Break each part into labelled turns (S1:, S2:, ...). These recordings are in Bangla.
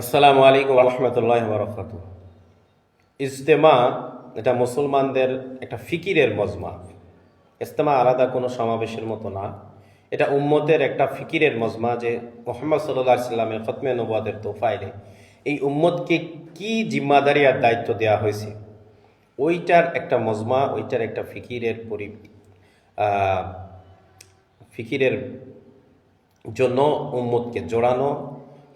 S1: আসসালামু আলাইকুম রহমতুল্লাহ বরকাত ইজতেমা, এটা মুসলমানদের একটা ফিকিরের মজমা। ইজতেমা আলাদা কোনো সমাবেশের মতো না। এটা উম্মতের একটা ফিকিরের মজমা যে মোহাম্মদ সাল্লাহ সাল্লামের খতমে নবাদের তোফাইলে এই উম্মতকে কি জিম্মাদারি আর দায়িত্ব দেওয়া হয়েছে? ওইটার একটা মজমা, ওইটার একটা ফিকিরের পরি ফিকিরের জন্য উম্মতকে জোড়ানো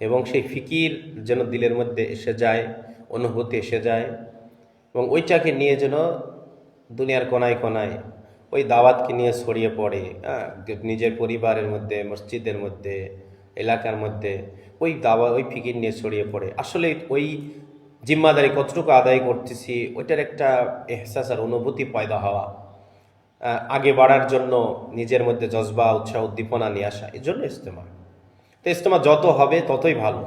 S1: এবং সেই ফিকির যেন দিলের মধ্যে এসে যায় অনুভূতি এসে যায় এবং ওইটাকে নিয়ে যেন দুনিয়ার কোনায় কোনায় ওই দাওয়াতকে নিয়ে ছড়িয়ে পড়ে হ্যাঁ, নিজের পরিবারের মধ্যে মসজিদের মধ্যে এলাকার মধ্যে ওই দাওয়া ওই ফিকির নিয়ে ছড়িয়ে পড়ে। আসলে ওই জিম্মাদারি কতটুকু আদায় করতেছি ওইটার একটা এহসাস আর অনুভূতি পয়দা হওয়া আগে বাড়ার জন্য নিজের মধ্যে জজবা উৎসাহ উদ্দীপনা নিয়ে আসা এই জন্য ইস্তেমা তো ইস্তেমা যত হবে, ততই ভালো।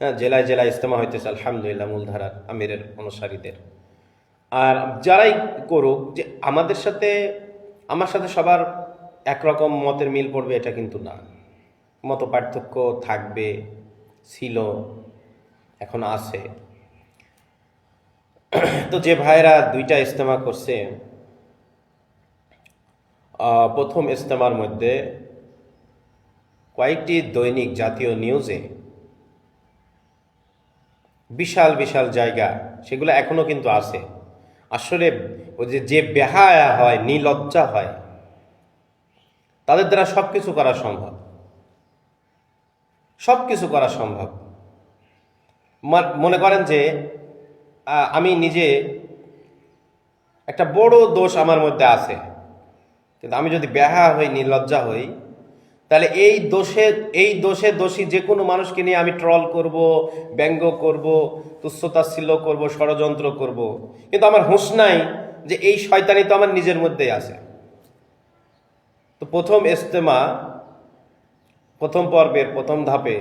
S1: হ্যাঁ জেলায় জেলায় ইস্তেমা হইতেছে, আলহামদুলিল্লাহ, মূলধারার আমিরের অনুসারীদের। আর যারাই করুক, যে আমাদের সাথে, আমার সাথে সবার একরকম মতের মিল পড়বে, এটা কিন্তু না। মত পার্থক্য থাকবে, ছিল, এখন আছে। তো যে ভাইরা দুইটা ইস্তেমা করছে প্রথম ইস্তেমার মধ্যে কয়েকটি দৈনিক জাতীয় নিউজে বিশাল বিশাল জায়গা, সেগুলো এখনও কিন্তু আছে। আসলে ওই যে যে বেহায়া হয়, নিলজ্জা হয়, তাদের দ্বারা সব কিছু করা সম্ভব। সব কিছু করা সম্ভব। মনে করেন যে আমি নিজে একটা বড় দোষ আমার মধ্যে আছে। কিন্তু আমি যদি ব্যাহা হই নির্লজ্জা হই তাহলে এই দোষে এই দোষে দোষী যে কোনো মানুষকে নিয়ে আমি ট্রল করব, ব্যঙ্গ করব, তুচ্ছতাচ্ছিল্য করব, ষড়যন্ত্র করব। কিন্তু আমার হুঁশ নাই যে এই শয়তানি তো আমার নিজের মধ্যেই আছে। তো প্রথম ইস্তেমা প্রথম পর্বের প্রথম ধাপে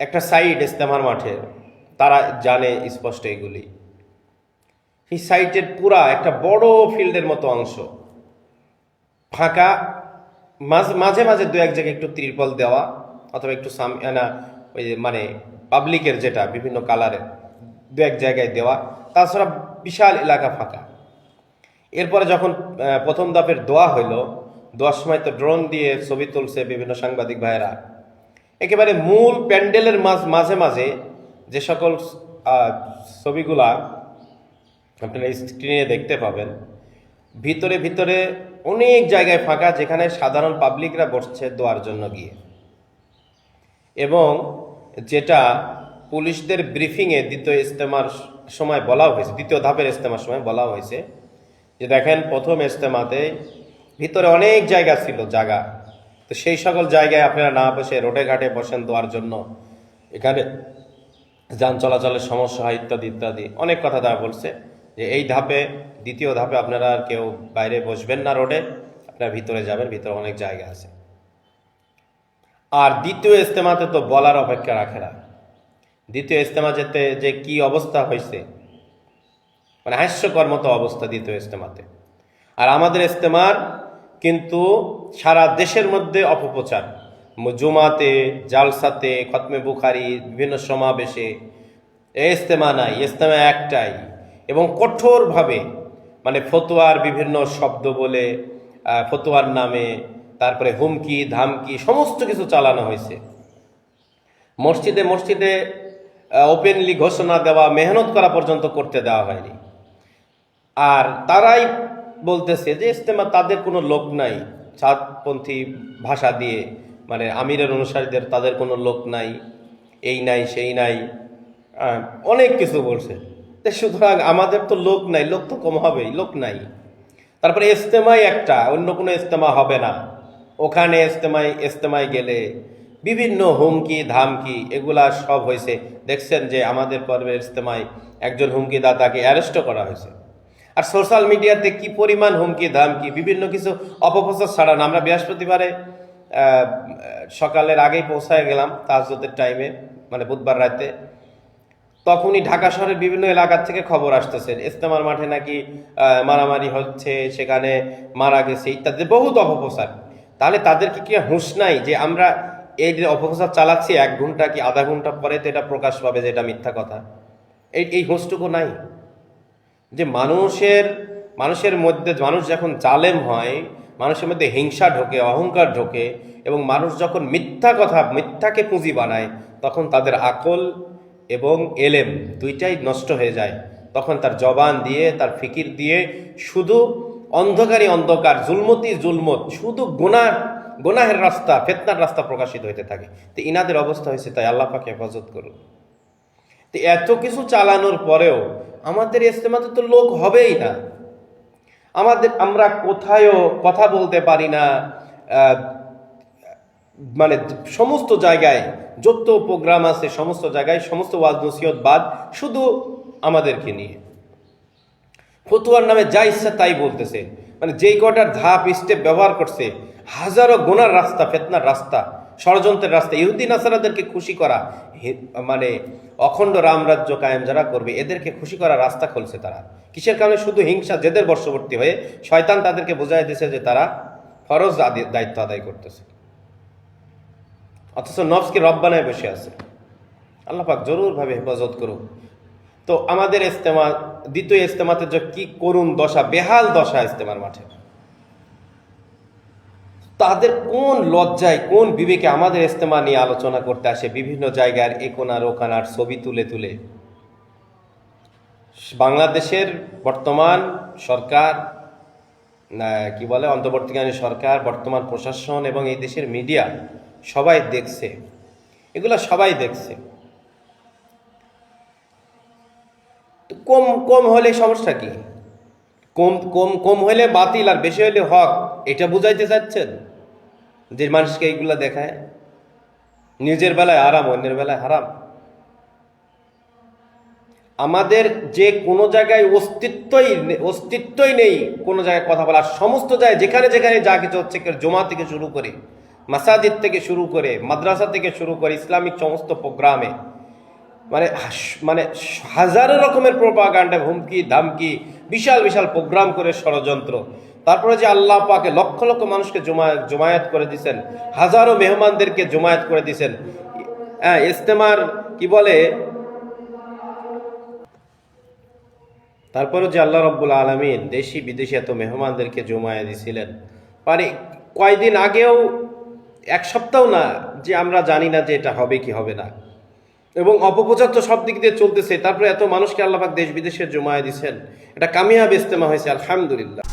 S1: একটা সাইড ইস্তেমার মাঠে, তারা জানে স্পষ্ট এগুলি। সেই সাইটের পুরা একটা বড় ফিল্ডের মতো অংশ। ফাঁকা, মাঝে মাঝে মাঝে দু এক জায়গায় একটু ত্রিপল দেওয়া, অথবা একটু সাম না, ওই মানে পাবলিকের যেটা, বিভিন্ন কালারের দু এক জায়গায় দেওয়া। তাছাড়া বিশাল এলাকা ফাঁকা। এরপরে যখন প্রথম দফের দোয়া হইল, দোয়ার সময় তো ড্রোন দিয়ে ছবি তুলছে বিভিন্ন সাংবাদিক ভাইয়েরা। একেবারে মূল প্যান্ডেলের মাঝ, মাঝে মাঝে যে সকল ছবিগুলা আপনারা স্ক্রিনে দেখতে পাবেন ভিতরে ভিতরে অনেক জায়গায় ফাঁকা যেখানে সাধারণ পাবলিকরা বসছে দোয়ার জন্য গিয়ে। এবং যেটা পুলিশদের ব্রিফিংয়ে দ্বিতীয় ইস্তেমার সময় বলা হয়েছে, দ্বিতীয় ধাপের ইস্তেমার সময় বলা হয়েছে, যে দেখেন প্রথম ইস্তেমাতে ভিতরে অনেক জায়গা ছিল, জায়গা। তো সেই সকল জায়গায় আপনারা না বসে রোডে ঘাটে বসেন দোয়ার জন্য, এখানে যান, চলাচলের সমস্যা হয় ইত্যাদি ইত্যাদি, অনেক কথা তারা বলছে। যে এই ধাপে, দ্বিতীয় ধাপে আপনারা আর কেউ বাইরে বসবেন না রোডে, আপনারা ভিতরে যাবেন, ভিতরে অনেক জায়গা আছে। আর দ্বিতীয় ইস্তেমাতে তো বলার অপেক্ষা রাখে না। দ্বিতীয় ইস্তেমা যেতে যে কি অবস্থা হয়েছে মানে হাস্যকর মতো অবস্থা দ্বিতীয় ইস্তেমাতে আর আমাদের ইস্তেমার কিন্তু সারা দেশের মধ্যে অপপ্রচার। জুমাতে, জালসাতে, খতমে বুখারি, বিভিন্ন সমাবেশে। এ ইস্তেমা নাই ইস্তেমা একটাই। এবং কঠোরভাবে মানে ফতোয়ার বিভিন্ন শব্দ বলে ফতোয়ার নামে, তারপরে হুমকি, ধামকি, সমস্ত কিছু চালানো হয়েছে। মসজিদে মসজিদে ওপেনলি ঘোষণা দেওয়া, মেহনত করা পর্যন্ত করতে দেওয়া হয়নি। আর তারাই বলতেছে যে ইস্তেমা তাদের কোনো লোক নাই। সাতপন্থী ভাষা দিয়ে মানে আমিরের অনুসারীদের তাদের কোনো লোক নাই। এই নাই, সেই নাই। অনেক কিছু বলছে। তো সুতরাং আমাদের তো লোক নাই, লোক তো কম হবেই, লোক নাই। তারপরে ইস্তেমাই একটা, অন্য কোনো ইস্তেমা হবে না। ওখানে ইস্তেমাই ইস্তেমায় গেলে বিভিন্ন হুমকি, ধামকি, এগুলা সব হয়েছে। দেখছেন যে আমাদের পর্বের ইস্তেমায় একজন হুমকি দাতাকে অ্যারেস্টও করা হয়েছে। আর সোশ্যাল মিডিয়াতে কি পরিমাণ হুমকি, ধামকি, বিভিন্ন কিছু অপপ্রচার ছাড়ানো আমরা বৃহস্পতিবারে সকালের আগেই পৌঁছায় গেলাম তাজতের টাইমে মানে বুধবার রাতে। তখনই ঢাকা শহরের বিভিন্ন এলাকার থেকে খবর আসতেছে ইস্তেমার মাঠে নাকি মারামারি হচ্ছে, সেখানে মারা গেছে ইত্যাদি, বহুত অপপ্রচার। তাহলে তাদেরকে কি হুঁশ নাই যে আমরা এই যে অপপ্রচার চালাচ্ছি, এক ঘণ্টা কি আধা ঘণ্টা পরে তো এটা প্রকাশ পাবে যে এটা মিথ্যা কথা? এই এই হুঁশটুকু নাই। যে মানুষের মানুষের মধ্যে, মানুষ যখন জালেম হয়, মানুষের মধ্যে হিংসা ঢোকে, অহংকার ঢোকে, এবং মানুষ যখন মিথ্যা কথা, মিথ্যাকে পুঁজি বানায়, তখন তাদের আকল এবং এলেম দুইটাই নষ্ট হয়ে যায়। তখন তার জবান দিয়ে, তার ফিকির দিয়ে শুধু অন্ধকারী অন্ধকার, জুলমতি জুলমত, শুধু গুনাহ, গোনাহের রাস্তা, ফেতনার রাস্তা প্রকাশিত হইতে থাকে। তো ইনাদের অবস্থা হয়েছে তাই আল্লাহ পাকে হেফাজত করুন। তো এত কিছু চালানোর পরেও আমাদের ইস্তেমাতে তো লোক হবেই না। আমাদের, আমরা কোথায়ও কথা বলতে পারি না। মানে সমস্ত জায়গায়, যত প্রোগ্রাম আছে সমস্ত জায়গায়, সমস্ত ওয়াজ নসিহত বাদ শুধু আমাদেরকে নিয়ে। ফতুয়ার নামে যা ইচ্ছা তাই বলতেছে। মানে যেই কটার ধাপ স্টেপ ব্যবহার করছে, হাজারো গোনার রাস্তা, ফেতনার রাস্তা, ষড়যন্ত্রের রাস্তা, ইহুদি নাসারাদেরকে খুশি করা মানে অখণ্ড রামরাজ্য কায়েম যারা করবে, এদেরকে খুশি করার রাস্তা খুলছে তারা। কিসের কারণে? শুধু হিংসা, জেদের বর্ষবর্তী হয়ে শয়তান তাদেরকে বোঝাই দিয়েছে যে তারা ফরজ দায়িত্ব আদায় করতেছে। অথচ নফসকে রব বানায় বসে আছে। আল্লাহ পাক জরুরভাবে হেফাজত করুক। তো আমাদের ইস্তেমা দ্বিতীয় ইস্তেমাতে যে কি করুন দশা, বেহাল দশা ইস্তেমার মাঠে। তাদের কোন লজ্জায়, কোন বিবেকে আমাদের ইস্তেমা নিয়ে আলোচনা করতে আসে বিভিন্ন জায়গার একোনার, ওখানার ছবি তুলে তুলে। বাংলাদেশের বর্তমান সরকার কি বলে, অন্তর্বর্তীকালীন সরকার, বর্তমান প্রশাসন এবং এই দেশের মিডিয়া সবাই দেখছে। এগুলা সবাই দেখছে। কম কম হলে সমস্যা কি? কম কম কম হলে বাতিল আর বেশি হলে হক, এটা বুঝাইতে চাচ্ছেন? যে মানুষকে এইগুলা দেখায়। নিজের বেলায় আরাম অন্যের বেলায় হারাম। আমাদের যে কোনো জায়গায় অস্তিত্বই অস্তিত্বই নেই কোনো জায়গায় কথা বলার। সমস্ত জায়গায় যেখানে যেখানে যা কিছু হচ্ছে জমা থেকে শুরু করে মাসাজিদ থেকে শুরু করে মাদ্রাসা থেকে শুরু করে ইসলামিক সমস্ত প্রোগ্রামে মানে মানে হাজারো রকমের প্রোপাগান্ডা হুমকি ধামকি বিশাল বিশাল প্রোগ্রাম করে ষড়যন্ত্র। তারপরে যে আল্লাহ পাকে লক্ষ লক্ষ মানুষকে জমায়েত জমায়েত করে দিছেন, হাজারো মেহমানদেরকে জমায়েত করে দিছেন। হ্যাঁ ইস্তেমার কি বলে? তারপরে যে আল্লাহ রব্বুল আলমিন দেশি বিদেশি এত মেহমানদেরকে জমায়ে দিছিলেন। মানে কয়দিন আগেও এক সপ্তাহ না যে আমরা জানি না যে এটা হবে কি হবে না। এবং অপপ্রচার তো সব দিক দিয়ে চলতেছে। তারপরে এত মানুষকে আল্লাহাক দেশ বিদেশের জমায়ে দিচ্ছেন এটা কামিয়াব ইস্তেমা হয়েছে, আলহামদুলিল্লাহ।